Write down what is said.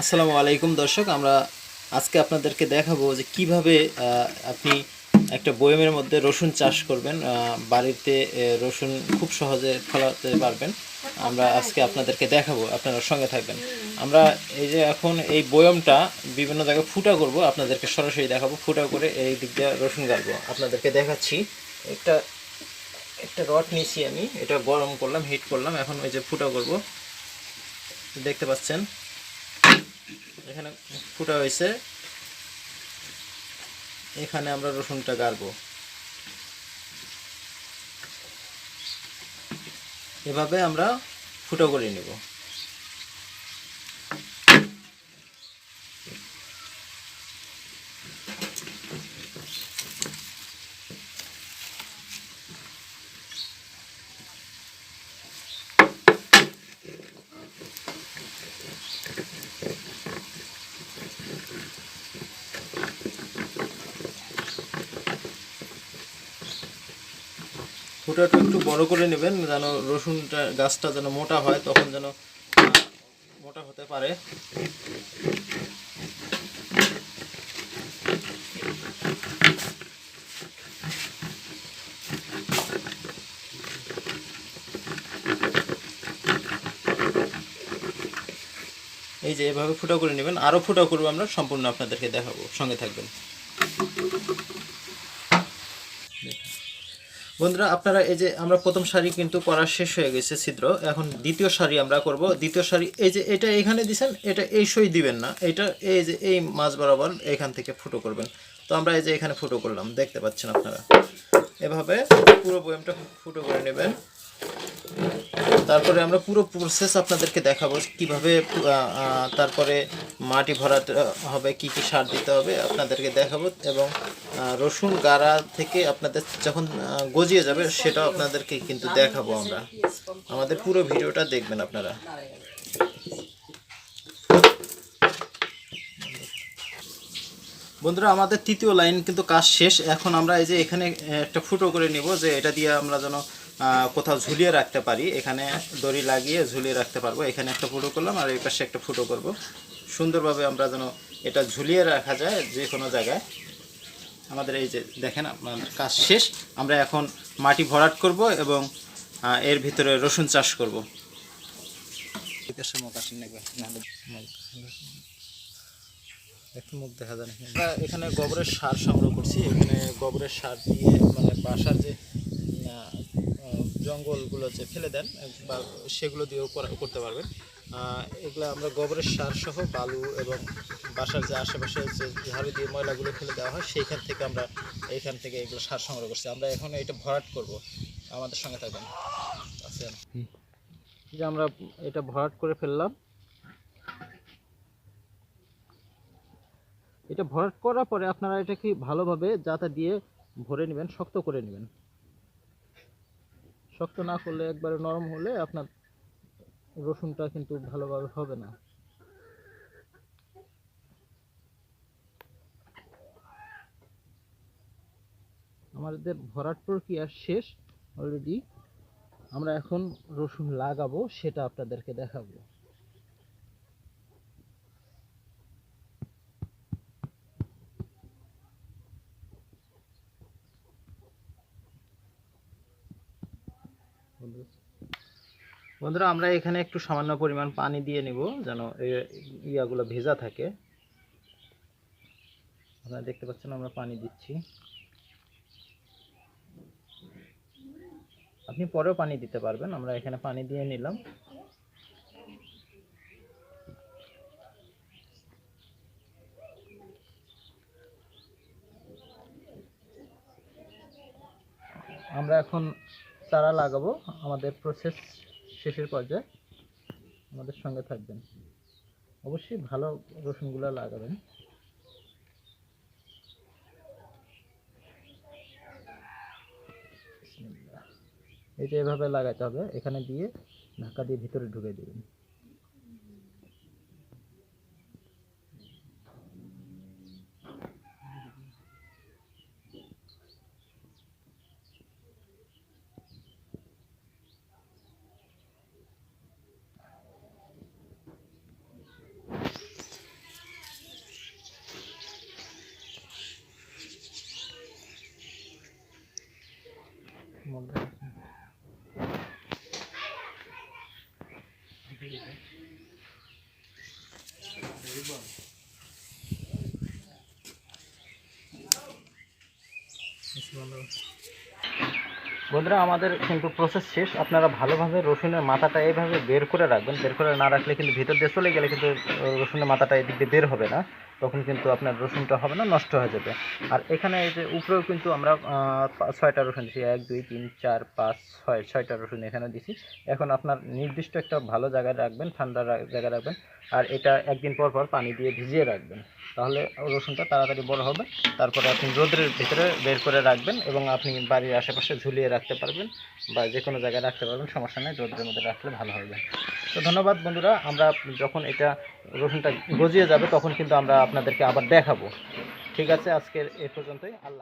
আসসালামু আলাইকুম দর্শক, আমরা আজকে আপনাদেরকে দেখাবো যে কীভাবে আপনি একটা বয়মের মধ্যে রসুন চাষ করবেন বাড়িতে রসুন খুব সহজে ফলাতে পারবেন। আমরা আজকে আপনাদেরকে দেখাবো, আপনারা সঙ্গে থাকবেন। আমরা এই যে এখন এই বয়মটা বিভিন্ন জায়গায় ফুটা করব, আপনাদেরকে সরাসরি দেখাবো, ফুটা করে এই দিক দিয়ে রসুন গাড়বো। আপনাদেরকে দেখাচ্ছি, একটা একটা রড নিয়েছি আমি, এটা গরম করলাম হিট করলাম, এখন ওই যে ফুটা করব। দেখতে পাচ্ছেন? এখানে ফুটা হয়েছে। এখানে আমরা রসুনটা গাড়বো। এভাবে আমরা ফুটো করে নেব। ফুটাটা একটু বড় করে নেবেন, যেন রসুনটা, গাছটা যেন মোটা হয়, তখন যেন মোটা হতে পারে। এই যে এভাবে ফুটো করে নেবেন আরও ফুটো করব আমরা, সম্পূর্ণ আপনাদেরকে দেখাবো, সঙ্গে থাকবেন। বন্ধুরা, আপনারা এই যে আমরা প্রথম শাড়ি কিন্তু করা শেষ হয়ে গেছে ছিদ্র। এখন দ্বিতীয় শাড়ি আমরা করব। দ্বিতীয় শাড়ি, এই যে এটা এখানে দিছেন, এটা এই সই দিবেন না। এটা এই যে এই মাছ বরাবর এখান থেকে ফুটো করবেন। তো আমরা এই যে এখানে ফুটো করলাম, দেখতে পাচ্ছেন আপনারা। এভাবে পুরো বয়ামটা ফুটো করে নেবেন। তারপরে আমরা পুরো প্রসেস আপনাদেরকে দেখাবো কীভাবে তারপরে মাটি ভরাতে হবে, কি কি সার দিতে হবে আপনাদেরকে দেখাবো এবং রসুন গাড়া থেকে আপনাদের যখন গজিয়ে যাবে সেটাও আপনাদেরকে কিন্তু দেখাবো আমরা। আমাদের পুরো ভিডিওটা দেখবেন আপনারা। বন্ধুরা, আমাদের তৃতীয় লাইন কিন্তু কাজ শেষ। এখন আমরা এই যে এখানে একটা ফুটো করে নিব যে এটা দিয়ে আমরা যেন কোথাও ঝুলিয়ে রাখতে পারি। এখানে দড়ি লাগিয়ে ঝুলিয়ে রাখতে পারব। এখানে একটা ফুটো করলাম আর এই পাশে একটা ফুটো করব। সুন্দরভাবে আমরা যেন এটা ঝুলিয়ে রাখা যায় যে কোনো জায়গায়। আমাদের এই যে দেখেন আমাদের কাজ শেষ। আমরা এখন মাটি ভরাট করব এবং এর ভিতরে রসুন চাষ করব। একটু মুখ দেখা যায় এখানে গোবরের সার সংগ্রহ করছি। এখানে গোবরের সার দিয়ে মানে বাসার যে জঙ্গলগুলো যে ফেলে দেন বা সেগুলো দিয়েও করতে পারবেন। এগুলো আমরা গোবরের সার সহ বালু এবং বাসার যে আশেপাশে যে ঝাড়ু দিয়ে ময়লাগুলো ফেলে দেওয়া হয়, সেইখান থেকে আমরা এইখান থেকে এগুলো সার সংগ্রহ করছি। আমরা এখন এটা ভরাট করব। আমাদের সঙ্গে থাকবেন। আছেন যে আমরা এটা ভরাট করে ফেললাম। এটা ভরাট করার পরে আপনারা এটা কি ভালোভাবে যাতা দিয়ে ভরে নেবেন, শক্ত করে নেবেন? শক্ত না করলে একবারে নরম হলে আপনার রসুনটা কিন্তু ভালোভাবে হবে না। আমাদের ভরাট প্রক্রিয়া শেষ। অলরেডি আমরা এখন রসুন লাগাবো, সেটা আপনাদেরকে দেখাবো। বন্ধুরা, আমরা এখানে একটু সামান্য পরিমাণ পানি দিয়ে নিব যেন ইয়াগুলো ভেজা থাকে। আপনারা দেখতে পাচ্ছেন আমরা পানি দিচ্ছি। আপনি পরেও পানি দিতে পারবেন, আমরা এখানে পানি দিয়ে নিলাম। আমরা এখন চারা লাগাবো, আমাদের প্রসেস শেষের পর্যায়ে আমাদের সঙ্গে থাকবেন। অবশ্যই ভালো রসুনগুলো লাগাবেন। এটা এভাবে লাগাতে হবে, এখানে দিয়ে ঢাকা দিয়ে ভিতরে ঢুকে দেবেন। বন্ধুরা, আমাদের কিন্তু প্রসেস শেষ। আপনারা ভালোভাবে রসুনের মাথাটা এইভাবে বের করে রাখবেন। বের করে না রাখলে কিন্তু ভিতর দিয়ে চলে গেলে কিন্তু রসুনের মাথাটা এদিক দিয়ে বের হবে না। তখন কিন্তু আপনার রসুনটা হবে না, নষ্ট হয়ে যাবে। আর এখানে এই যে উপরেও কিন্তু আমরা ছয়টা রসুন দিছি। এক, দুই, তিন, চার, পাঁচ, ছয়, ছয়টা রসুন এখানে দিছি। এখন আপনার নির্দিষ্ট একটা ভালো জায়গায় রাখবেন, ঠান্ডা জায়গায় রাখবেন। আর এটা একদিন পর পর পানি দিয়ে ভিজিয়ে রাখবেন। তাহলে রসুনটা তাড়াতাড়ি বড় হবে। তারপরে আপনি রোদের ভিতরে বের করে রাখবেন এবং আপনি বাড়ির আশেপাশে ঝুলিয়ে রাখতে পারবেন বা যে কোনো জায়গায় রাখতে পারবেন, সমস্যা নেই রোদের মধ্যে রাখলে ভালো হবে। তো ধন্যবাদ বন্ধুরা, আমরা যখন এটা রসুনটা গজিয়ে যাবে, তখন কিন্তু আমরা আপনাদেরকে আবার দেখাবো। ঠিক আছে আজকের এ পর্যন্তই। আল্লাহ